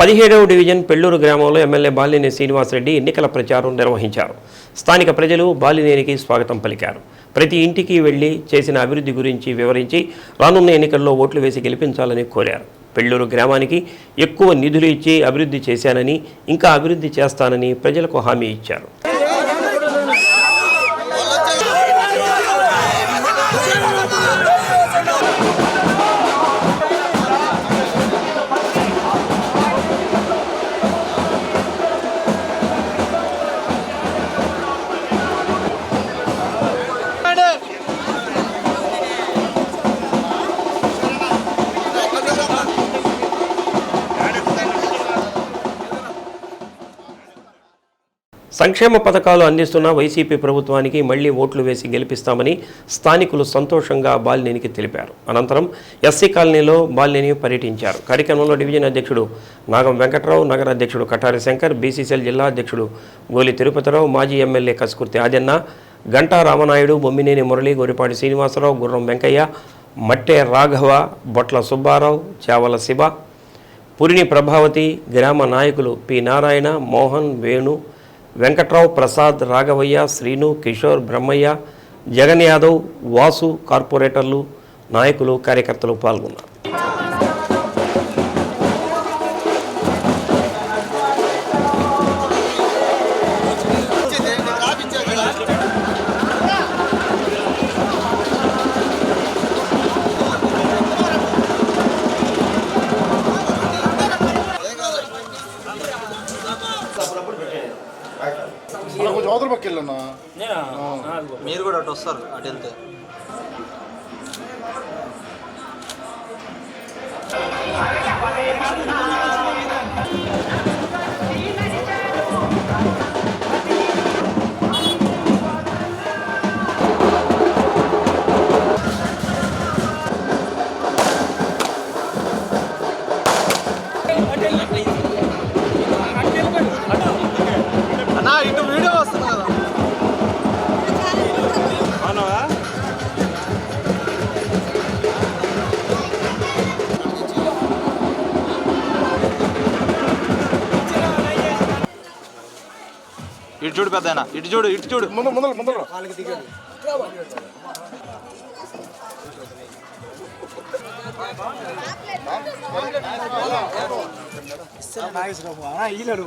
పదిహేడవ డివిజన్ పెళ్ళూరు గ్రామంలో ఎమ్మెల్యే బాలినేని శ్రీనివాసరెడ్డి ఎన్నికల ప్రచారం నిర్వహించారు. స్థానిక ప్రజలు బాలినేనికి స్వాగతం పలికారు. ప్రతి ఇంటికి వెళ్ళి చేసిన అభివృద్ధి గురించి వివరించి రానున్న ఎన్నికల్లో ఓట్లు వేసి గెలిపించాలని కోరారు. పెళ్ళూరు గ్రామానికి ఎక్కువ నిధులు ఇచ్చి అభివృద్ధి చేశానని ఇంకా అభివృద్ధి చేస్తానని ప్రజలకు హామీ ఇచ్చారు. సంక్షేమ పథకాలు అందిస్తున్న వైసీపీ ప్రభుత్వానికి మళ్ళీ ఓట్లు వేసి గెలిపిస్తామని స్థానికులు సంతోషంగా బాలినేనికి తెలిపారు. అనంతరం ఎస్సీ కాలనీలో బాలినేని పర్యటించారు. కార్యక్రమంలో డివిజన్ అధ్యక్షుడు నాగం వెంకట్రావు నగర అధ్యక్షుడు కటారి శంకర్ బీసీసీఎల్ జిల్లా అధ్యక్షుడు గోలి తిరుపతిరావు మాజీ ఎమ్మెల్యే కసుకుర్తి ఆదెన్న గంటా రామనాయుడు బొమ్మినేని మురళి గోరిపాటి శ్రీనివాసరావు గుర్రం వెంకయ్య మట్టె రాఘవ బొట్ల సుబ్బారావు చావల శివ పురిని ప్రభావతి గ్రామ నాయకులు పి నారాయణ మోహన్ వేణు వెంకట్రావు ప్రసాద్ రాఘవయ్య శ్రీను కిషోర్ బ్రహ్మయ్య జగన్ యాదవ్ వాసు కార్పొరేటర్లు నాయకులు కార్యకర్తలు పాల్గొన్నారు. అలా కొంచెం అవతల పక్క వెళ్ళన్నా మీరు కూడా అటు వస్తారు అటు వెళ్తే అన్నా ఇటు వీడియో వస్తుంది కదా. ఇటు చూడు పెద్ద ఇటు చూడు ఇటు చూడు. ముందు ముందర ముందర నాగేశ్వరరావు. ఈలడు